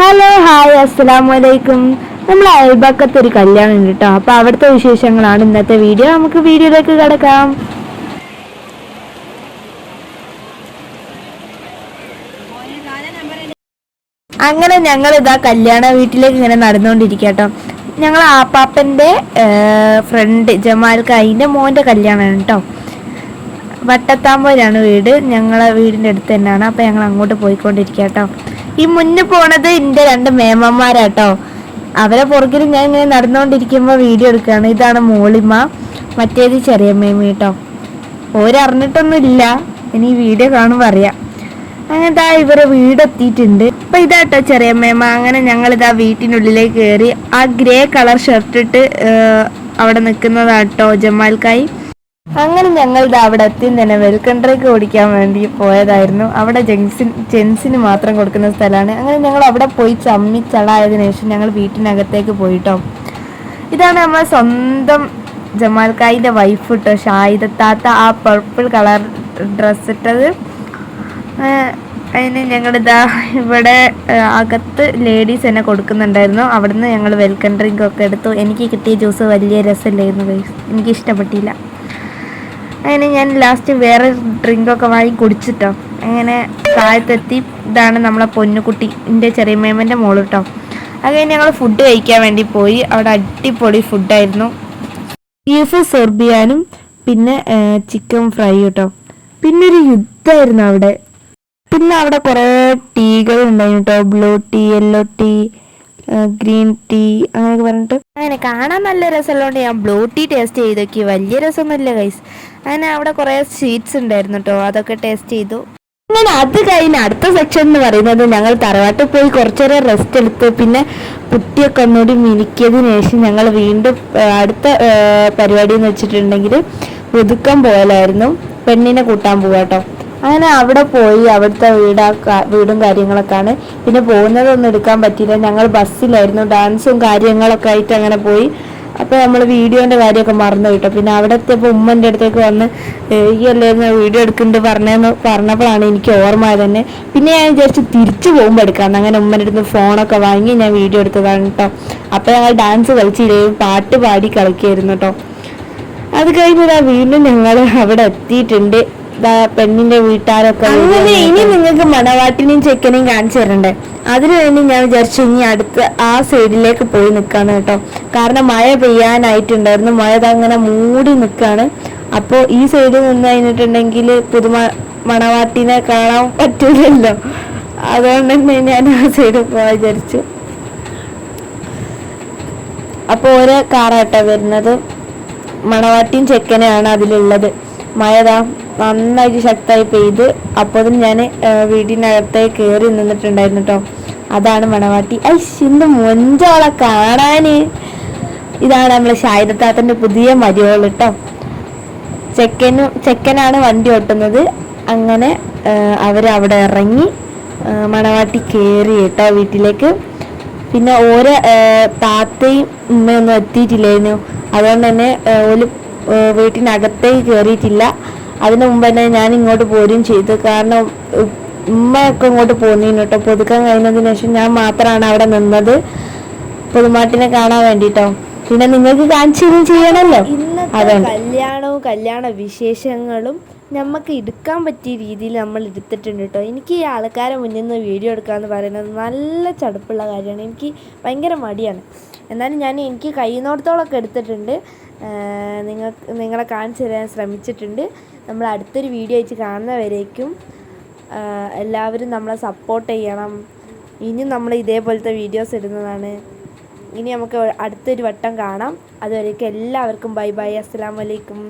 Hello hi അസ്സലാം വലൈക്കും നമ്മൾ അയൽബക്കത്ത് ഒരു കല്യാണം ഉണ്ട് കേട്ടോ അപ്പോൾ അവിടുത്തെ വിശേഷങ്ങളാണ് ഇന്നത്തെ വീഡിയോ. നമുക്ക് വീഡിയോയിലേക്ക് കിടക്കാം. അങ്ങനെ ഞങ്ങൾ ഇതാ കല്യാണ വീട്ടിലേക്ക് ഇങ്ങനെ നടന്നുകൊണ്ടിരിക്കുക കേട്ടോ ഞങ്ങൾ ആപ്പാപ്പന്റെ ഫ്രണ്ട് ജമാൽക്ക് അതിന്റെ മോന്റെ കല്യാണമാണ് കേട്ടോ വട്ടത്താമ്പൂരാണ് വീട്. ഞങ്ങളെ വീടിന്റെ അടുത്ത് തന്നെയാണ്. അപ്പോൾ ഞങ്ങൾ അങ്ങോട്ട് പോയിക്കൊണ്ടിരിക്കുക കേട്ടോ ഈ മുന്നേ പോണത് എന്റെ രണ്ട് മേമന്മാരാട്ടോ. അവരെ പുറകിൽ ഞാൻ ഇങ്ങനെ നടന്നുകൊണ്ടിരിക്കുമ്പോൾ വീഡിയോ എടുക്കുകയാണ്. ഇതാണ് മോളിമ മറ്റേത് ചെറിയ മേമ ഓരറിഞ്ഞിട്ടൊന്നും ഇല്ല ഇനി വീഡിയോ കാണുമ്പോൾ അറിയാം. അങ്ങനത്തെ ഇവരെ വീടെത്തിയിട്ടുണ്ട്. അപ്പൊ ഇതാട്ടോ ചെറിയ മേമ. അങ്ങനെ ഞങ്ങൾ ഇതാ വീട്ടിനുള്ളിലേക്ക് കയറി ആ ഗ്രേ കളർ ഷർട്ട് ഇട്ട് അവിടെ നിൽക്കുന്നതാട്ടോ ജമാൽക്കായി. അങ്ങനെ ഞങ്ങൾ അവിടെ എത്തി. തന്നെ വെൽക്കം ഓടിക്കാൻ വേണ്ടി പോയതായിരുന്നു. അവിടെ ജെൻസിൻ ജെൻസിന് മാത്രം കൊടുക്കുന്ന സ്ഥലമാണ്. അങ്ങനെ ഞങ്ങൾ അവിടെ പോയി ചമ്മി ചളായതിനു ശേഷം ഞങ്ങൾ വീട്ടിനകത്തേക്ക് പോയിട്ടോ. ഇതാണ് നമ്മളെ സ്വന്തം ജമാൽക്കായിന്റെ വൈഫ് ഇട്ടോ ഷാഹിദത്താത്ത ആ പർപ്പിൾ കളർ ഡ്രസ്സ് ഇട്ടത്. അതിന് ഞങ്ങളിതാ ഇവിടെ അകത്ത് ലേഡീസ് തന്നെ കൊടുക്കുന്നുണ്ടായിരുന്നു. അവിടുന്ന് ഞങ്ങൾ വെൽക്കം ഡ്രിങ്ക് ഒക്കെ എടുത്തു. എനിക്ക് കിട്ടിയ ജ്യൂസ് വലിയ രസമില്ലായിരുന്നു എനിക്ക് ഇഷ്ടപ്പെട്ടില്ല അങ്ങനെ ഞാൻ ലാസ്റ്റ് വേറെ ഡ്രിങ്കൊക്കെ വാങ്ങി കുടിച്ചിട്ടോ. അങ്ങനെ താഴത്തെത്തി. ഇതാണ് നമ്മളെ പൊന്നുകുട്ടി എന്റെ ചെറിയ മേമന്റെ മോൾ കേട്ടോ അത് കഴിഞ്ഞ് ഞങ്ങൾ ഫുഡ് കഴിക്കാൻ വേണ്ടി പോയി. അവിടെ അടിപൊളി ഫുഡായിരുന്നു ബീഫ് സെർബിയാനും പിന്നെ ചിക്കൻ ഫ്രൈ കേട്ടോ പിന്നെ ഒരു യുദ്ധമായിരുന്നു അവിടെ. പിന്നെ അവിടെ കുറേ ടീകൾ ഉണ്ടായിരുന്നു കേട്ടോ blue tee yellow tee green tee അങ്ങനെയൊക്കെ പറഞ്ഞിട്ട്. അങ്ങനെ കാണാൻ നല്ല രസമുള്ളതുകൊണ്ട് ഞാൻ ബ്ലൂ ടീ ടേസ്റ്റ് ചെയ്തൊക്കെ. വലിയ രസമൊന്നുമില്ല ഗൈസ് അങ്ങനെ അവിടെ കുറേ സ്വീറ്റ്സ് ഉണ്ടായിരുന്നു കേട്ടോ അതൊക്കെ ടേസ്റ്റ് ചെയ്തു. അങ്ങനെ അത് കഴിഞ്ഞ് അടുത്ത സെക്ഷൻ എന്ന് പറയുന്നത് ഞങ്ങൾ തറവാട്ടിൽ പോയി കുറച്ചേരം റെസ്റ്റ് എടുത്ത് പിന്നെ കുട്ടിയൊക്കെ ഒന്നുകൂടി മിനുക്കിയതിന് ശേഷം ഞങ്ങൾ വീണ്ടും അടുത്ത പരിപാടി എന്ന് വെച്ചിട്ടുണ്ടെങ്കിൽ ഒതുക്കം പോയാലായിരുന്നു. പെണ്ണിനെ കൂട്ടാൻ പോവാട്ടോ അങ്ങനെ അവിടെ പോയി അവിടുത്തെ വീടാ വീടും കാര്യങ്ങളൊക്കെയാണ്. പിന്നെ പോകുന്നതൊന്നും എടുക്കാൻ പറ്റിയില്ല. ഞങ്ങൾ ബസ്സിലായിരുന്നു ഡാൻസും കാര്യങ്ങളൊക്കെ ആയിട്ട് അങ്ങനെ പോയി. അപ്പോൾ നമ്മൾ വീഡിയോന്റെ കാര്യമൊക്കെ മറന്നു കിട്ടും പിന്നെ അവിടെ എത്തിയപ്പോൾ ഉമ്മന്റെ അടുത്തേക്ക് വന്ന് "ഏയ് ഈ അല്ലായിരുന്നു വീഡിയോ എടുക്കുന്നുണ്ട് പറഞ്ഞതെന്ന് പറഞ്ഞപ്പോഴാണ് എനിക്ക് ഓർമ്മ തന്നെ. പിന്നെ ഞാൻ വിചാരിച്ചു തിരിച്ചു പോകുമ്പോൾ എടുക്കാമെന്ന് അങ്ങനെ ഉമ്മന്റെ അടുത്ത് ഫോണൊക്കെ വാങ്ങി ഞാൻ വീഡിയോ എടുത്തതാണ് കേട്ടോ അപ്പോൾ ഞങ്ങൾ ഡാൻസ് കളിച്ചില്ലേ പാട്ട് പാടി കളിക്കായിരുന്നു കേട്ടോ അത് കഴിഞ്ഞതാ വീണ്ടും ഞങ്ങൾ അവിടെ എത്തിയിട്ടുണ്ട്. പെണ്ണിന്റെ വീട്ടുകാരൊക്കെ അങ്ങനെ ഇനി നിങ്ങൾക്ക് മണവാട്ടിനെയും ചെക്കനെയും കാണിച്ചു തരണ്ടേ? അതിനു വേണ്ടി ഞാൻ വിചാരിച്ചു ഇനി അടുത്ത് ആ സൈഡിലേക്ക് പോയി നിൽക്കാന്ന് കേട്ടോ. കാരണം മഴ പെയ്യാനായിട്ടുണ്ടായിരുന്നു. മഴ അങ്ങനെ മൂടി നിൽക്കാണ് അപ്പോൾ ഈ സൈഡിൽ നിന്ന് കഴിഞ്ഞിട്ടുണ്ടെങ്കിൽ പുതുമ മണവാട്ടിനെ കാണാൻ പറ്റില്ലല്ലോ അതുകൊണ്ട് തന്നെ ഞാൻ ആ സൈഡിൽ പോകാൻ വിചാരിച്ചു. അപ്പോൾ ഓരോ കാറാട്ടോ വരുന്നത്. മണവാട്ടിയും ചെക്കനെയാണ് അതിലുള്ളത്. മഴതാ നന്നായിട്ട് ശക്തമായി പെയ്ത് അപ്പോൾ ഞാൻ വീടിനകത്തെ കയറി നിന്നിട്ടുണ്ടായിരുന്നു കേട്ടോ അതാണ് മണവാട്ടി. ഐ ഇന്ന് മൊഞ്ചോളെ കാണാന്. ഇതാണ് നമ്മളെ ഷാഹിദത്താത്തന്റെ പുതിയ മരിയോൾ കേട്ടോ ചെക്കനും ചെക്കനാണ് വണ്ടി ഓട്ടുന്നത്. അങ്ങനെ അവരവിടെ ഇറങ്ങി മണവാട്ടി കയറി കേട്ടോ വീട്ടിലേക്ക്. പിന്നെ ഓരോ താത്തയും ഉമ്മയൊന്നും എത്തിയിട്ടില്ലായിരുന്നു. അതുകൊണ്ട് തന്നെ ഒരു വീട്ടിനകത്തേക്ക് കയറിയിട്ടില്ല അതിനു മുമ്പ് തന്നെ ഞാൻ ഇങ്ങോട്ട് പോരുകയും ചെയ്തു. കാരണം ഉമ്മയൊക്കെ ഇങ്ങോട്ട് പോന്നിരുന്നു കേട്ടോ പുതുക്കാൻ കഴിഞ്ഞതിന് ശേഷം ഞാൻ മാത്രമാണ് അവിടെ നിന്നത്. പുതുമാട്ടിനെ കാണാൻ വേണ്ടിട്ടോ. പിന്നെ നിങ്ങൾക്ക് കാണിച്ചു ചെയ്യണല്ലോ. കല്യാണവും കല്യാണ വിശേഷങ്ങളും നമുക്ക് എടുക്കാൻ പറ്റിയ രീതിയിൽ നമ്മൾ എടുത്തിട്ടുണ്ട് കേട്ടോ എനിക്ക് ഈ ആൾക്കാരെ മുന്നിൽ നിന്ന് വീഡിയോ എടുക്കുക എന്ന് പറയുന്നത് നല്ല ചടുപ്പുള്ള കാര്യമാണ്. എനിക്ക് ഭയങ്കര മടിയാണ്. എന്നാലും ഞാൻ എനിക്ക് കഴിയുന്നിടത്തോളമൊക്കെ എടുത്തിട്ടുണ്ട്. നിങ്ങൾക്ക് നിങ്ങളെ കാണിച്ചു തരാൻ ശ്രമിച്ചിട്ടുണ്ട്. നമ്മൾ അടുത്തൊരു വീഡിയോ വെച്ച് കാണുന്നവരേക്കും എല്ലാവരും നമ്മളെ സപ്പോർട്ട് ചെയ്യണം. ഇനി നമ്മൾ ഇതേപോലത്തെ വീഡിയോസ് ഇടുന്നതാണ്. ഇനി നമുക്ക് അടുത്തൊരു വട്ടം കാണാം. അതുവരേക്കും എല്ലാവർക്കും ബൈ ബൈ അസ്സലാമു അലൈക്കും.